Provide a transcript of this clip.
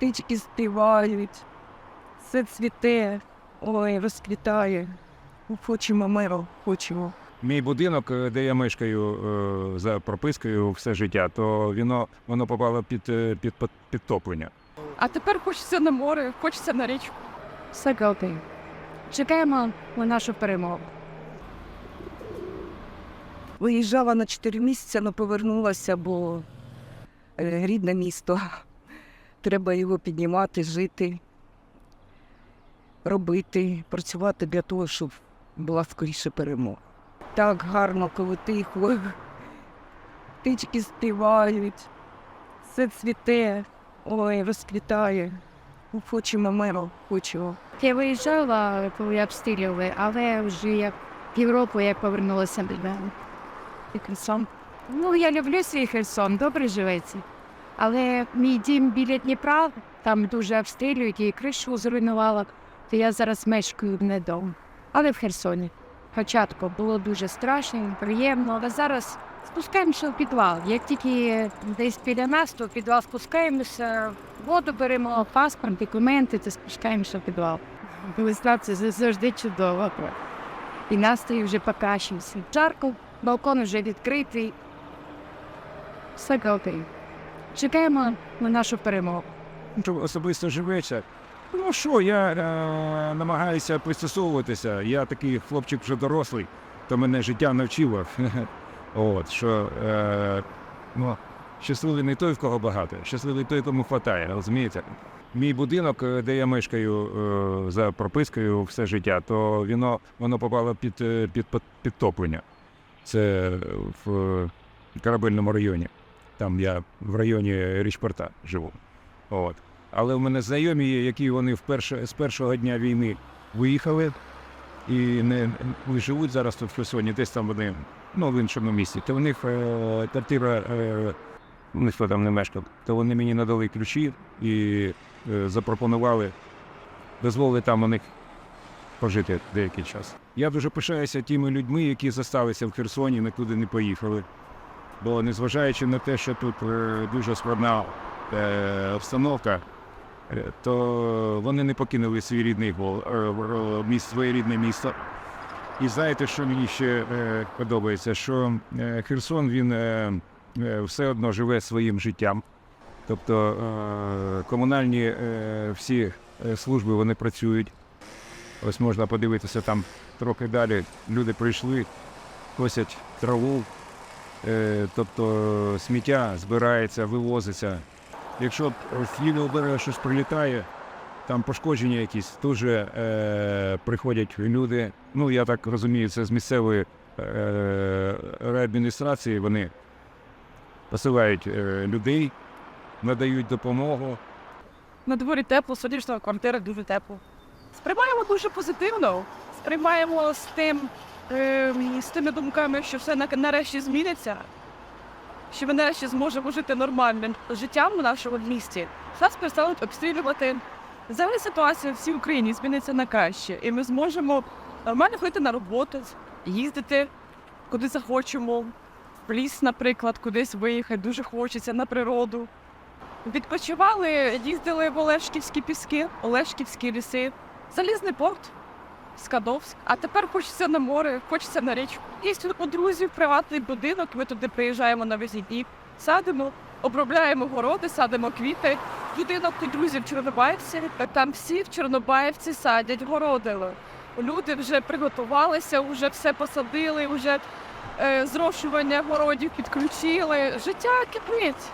птички співають, все цвіте, ой, розквітає. Хочемо миру, хочемо. Мій будинок, е, де я мешкаю е, за пропискою все життя, то воно, воно попало під, е, під під підтоплення. А тепер хочеться на море, хочеться на річку. Все окей. Чекаємо на нашу перемогу. Виїжджала на 4 місяці, але повернулася, бо рідне місто. Треба його піднімати, жити, робити, працювати для того, щоб була скоріше перемога. Так гарно, коли тихо, птички співають, все цвіте, ой, розквітає. Хочемо миру, хочемо. Я виїжджала, коли обстрілювали, але вже як півроку як повернулася додому. І Херсон. Ну, я люблю свій Херсон, добре живеться. Але мій дім біля Дніпра, там дуже обстрілюють і кришу зруйнувала, то я зараз мешкаю не вдома. Але в Херсоні. Спочатку було дуже страшно, приємно, але зараз спускаємося в підвал. Як тільки десь біля нас, то в підвал спускаємося, воду беремо, паспорт, документи, то спускаємося в підвал. Весна це завжди чудово. І настрій вже покращився. Жарко, балкон вже відкритий. Все окей. Чекаємо на нашу перемогу. Особисто живеться. Ну що, я е, намагаюся пристосовуватися. Я такий хлопчик вже дорослий, то мене життя навчило. От, що е, ну, щасливий не той, в кого багато, щасливий той, кому хватає, розумієте? Мій будинок, е, де я мешкаю е, за пропискою все життя, то воно, воно попало під, е, під підтоплення. Це в е, корабельному районі. Там я в районі Річпорта живу. От. Але в мене знайомі є, які вони вперше, з першого дня війни виїхали і не, не живуть зараз тут в Херсоні, десь там вони ну, в іншому місці. То в них е, квартира, е, ніхто там не мешкав, то вони мені надали ключі і е, запропонували, дозволили там у них пожити деякий час. Я дуже пишаюся тими людьми, які зосталися в Херсоні, нікуди не поїхали. Бо незважаючи на те, що тут е, дуже складна е, обстановка, е, то вони не покинули свій рідний своє рідне місто. І знаєте, що мені ще подобається? Що Херсон він все одно живе своїм життям. Тобто комунальні всі служби вони працюють. Ось можна подивитися там трохи далі. Люди прийшли, косять траву, тобто сміття збирається, вивозиться. Якщо лівого берега щось прилітає, там пошкодження якісь, же е, приходять люди. Ну, я так розумію, це з місцевої е, реадміністрації, вони посилають е, людей, надають допомогу. На дворі тепло, сонячна квартира дуже тепло. Сприймаємо дуже позитивно. Сприймаємо з тим, е, з тими думками, що все нарешті зміниться, що ми нарешті зможемо жити нормальним життям в нашому місті. Нас перестануть обстрілювати. Взагалі ситуація в всій Україні зміниться на краще, і ми зможемо нормально ходити на роботу, їздити куди захочемо, в ліс, наприклад, кудись виїхати, дуже хочеться на природу. Відпочивали, їздили в Олешківські піски, Олешківські ліси, Залізний порт, Скадовськ. А тепер хочеться на море, хочеться на річку. Є у друзів приватний будинок, ми туди приїжджаємо на вихідні, садимо, обробляємо городи, садимо квіти. Будинок у друзів Чорнобаївці, там всі в Чорнобаївці садять городи. Люди вже приготувалися, вже все посадили, вже е, зрошування городів підключили. Життя кипить.